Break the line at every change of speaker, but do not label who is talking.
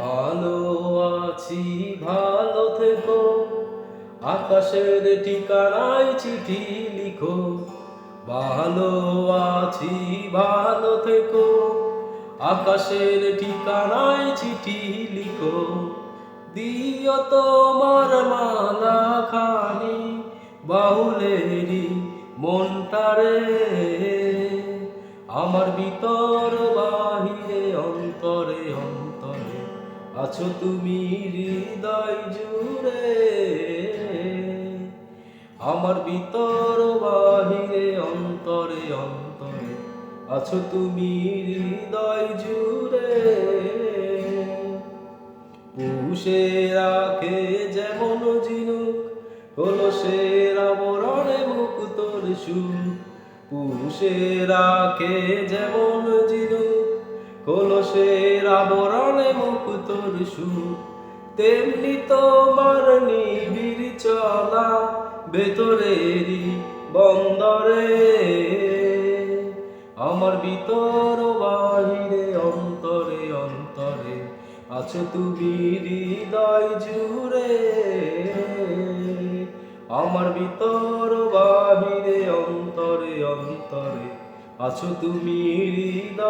ভালো আছি, ভালো থেকো। আকাশের ঠিকানায় চিঠি লিখো। ভালো আছি, ভালো থেকো। আকাশের ঠিকানায় চিঠি লিখো। দিও তোমার মালা খানি বাউলেরি মনটারে। আমার ভিতর বাহিরে, অন্তরে অন্তরে। আছো তুমি হৃদয় জুড়ে। আমার ভিতর বাহিরে, অন্তরে অন্তরে আছো তুমি হৃদয় জুড়ে। পুষে রাখে যেমন জিনুক হলো সে আবরণে মুক্তর সুর। পুষে রাখে যেমন ঝিনুক হলো সে আবরণে মুক্তর সুর, তেমনি তোমার নিবিড় চলা ভেতরেরই বন্দরে। আমার ভিতর বাহিরে, অন্তরে অন্তরে আছো তুমি হৃদয় জুড়ে। আমার ভিতর বাহিরে, অন্তরে অন্তরে আছো তুমি হৃদয়